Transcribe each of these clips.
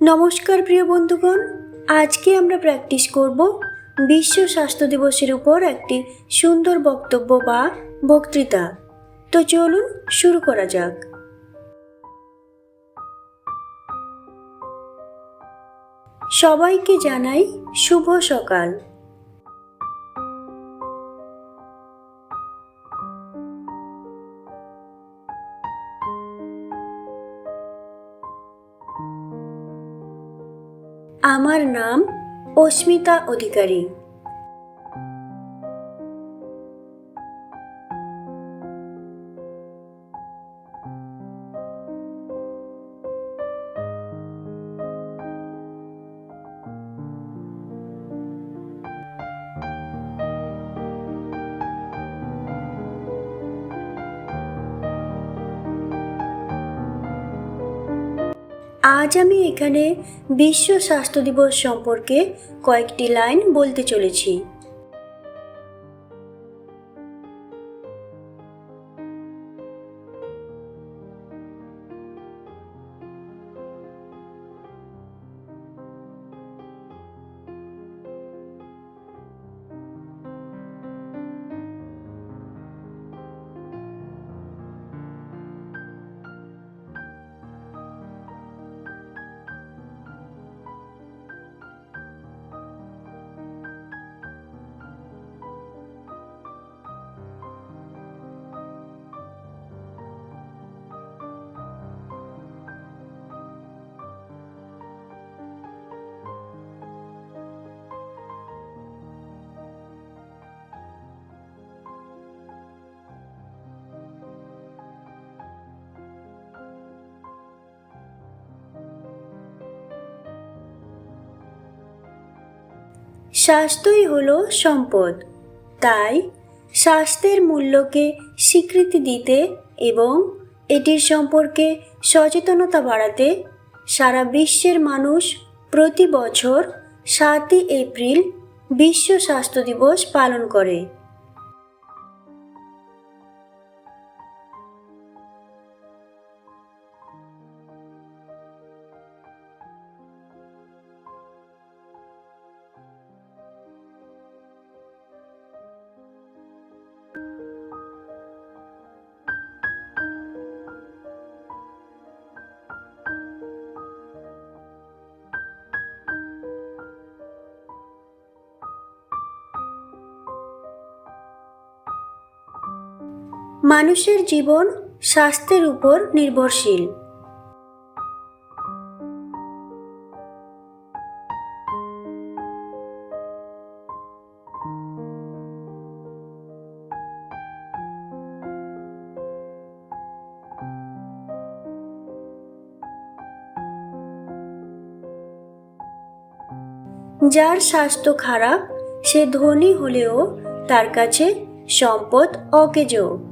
নমস্কার প্রিয় বন্ধুগণ, আজকে আমরা প্র্যাকটিস করব বিশ্ব স্বাস্থ্য দিবসের উপর একটি সুন্দর বক্তব্য বা বক্তৃতা। তো চলুন শুরু করা যাক। সবাইকে জানাই শুভ সকাল। আমার নাম অস্মিতা অধিকারী। আজ আমি এখানে বিশ্ব স্বাস্থ্য দিবস সম্পর্কে কয়েকটি লাইন বলতে চলেছি। স্বাস্থ্যই হলো সম্পদ। তাই স্বাস্থ্যের মূল্যকে স্বীকৃতি দিতে এবং এটির সম্পর্কে সচেতনতা বাড়াতে সারা বিশ্বের মানুষ প্রতি বছর সাতই এপ্রিল বিশ্ব স্বাস্থ্য দিবস পালন করে। মানুষের জীবন স্বাস্থ্যের উপর নির্ভরশীল। যার স্বাস্থ্য খারাপ, সে ধনী হলেও তার কাছে সম্পদ অকেজো।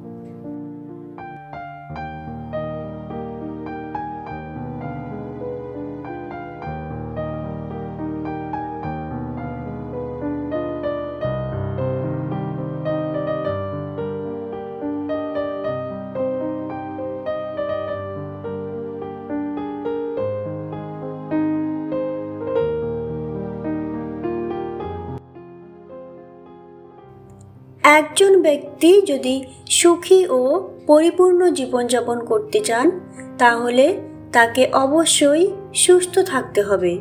একজন ব্যক্তি যদি সুখী ও পরিপূর্ণ জীবনযাপন করতে চান, তাহলে তাকে অবশ্যই সুস্থ থাকতে হবে।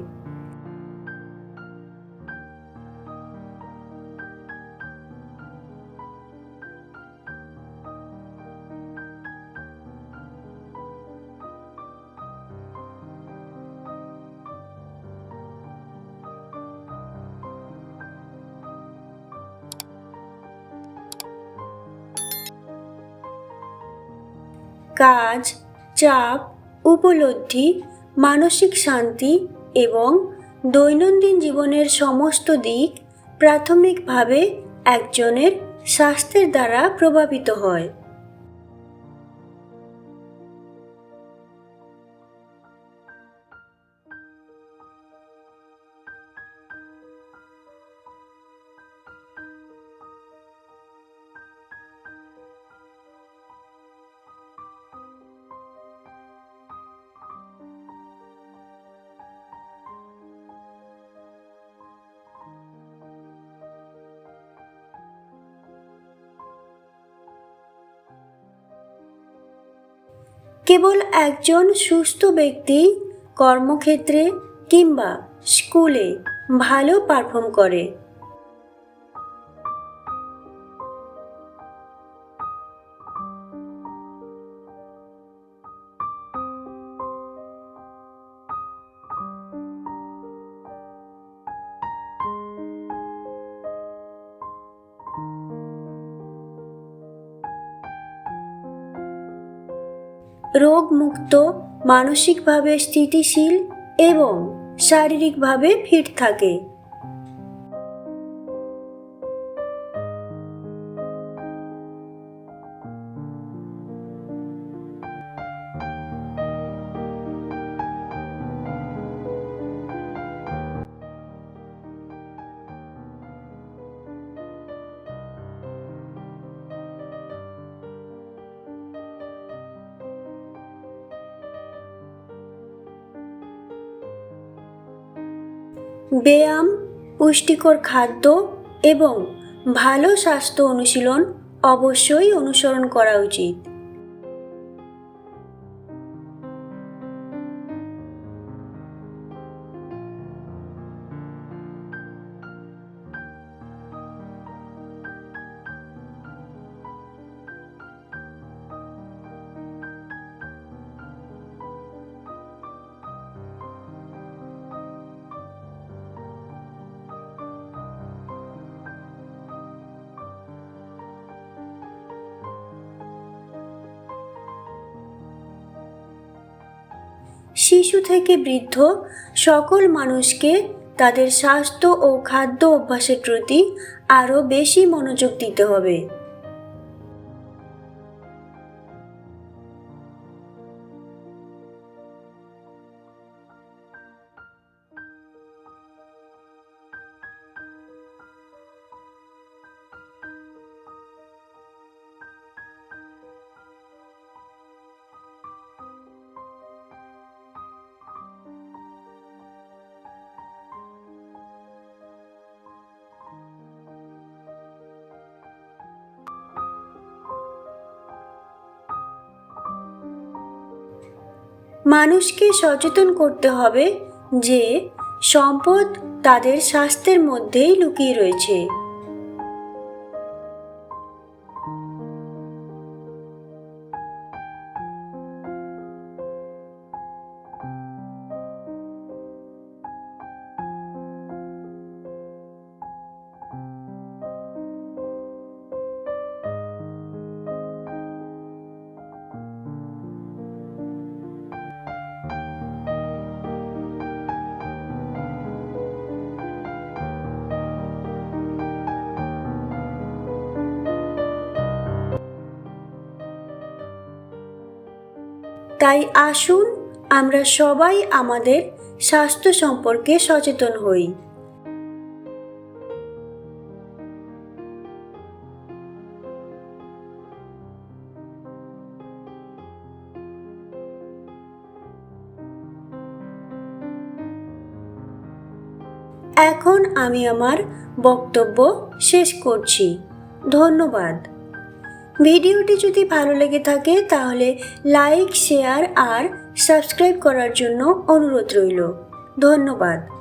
কাজ, চাপ, উপলব্ধি, মানসিক শান্তি এবং দৈনন্দিন জীবনের সমস্ত দিক প্রাথমিকভাবে একজনের স্বাস্থ্যের দ্বারা প্রভাবিত হয়। কেবল একজন সুস্থ ব্যক্তি কর্মক্ষেত্রে কিংবা স্কুলে ভালো পারফর্ম করে। রোগমুক্ত মানসিকভাবে স্থিতিশীল এবং শারীরিকভাবে ফিট থাকে। ব্যায়াম পুষ্টিকর খাদ্য এবং ভালো স্বাস্থ্য অনুশীলন অবশ্যই অনুসরণ করা উচিত। শিশু থেকে বৃদ্ধ সকল মানুষকে তাদের স্বাস্থ্য ও খাদ্য অভ্যাসের প্রতি আরও বেশি মনোযোগ দিতে হবে। মানুষকে সচেতন করতে হবে যে সম্পদ তাদের স্বাস্থ্যের মধ্যেই লুকিয়ে রয়েছে। তাই আসুন, আমরা সবাই আমাদের স্বাস্থ্য সম্পর্কে সচেতন হই। এখন আমি আমার বক্তব্য শেষ করছি। ধন্যবাদ। ভিডিওটি যদি ভালো লেগে থাকে, তাহলে লাইক, শেয়ার আর সাবস্ক্রাইব করার জন্য অনুরোধ রইল। ধন্যবাদ।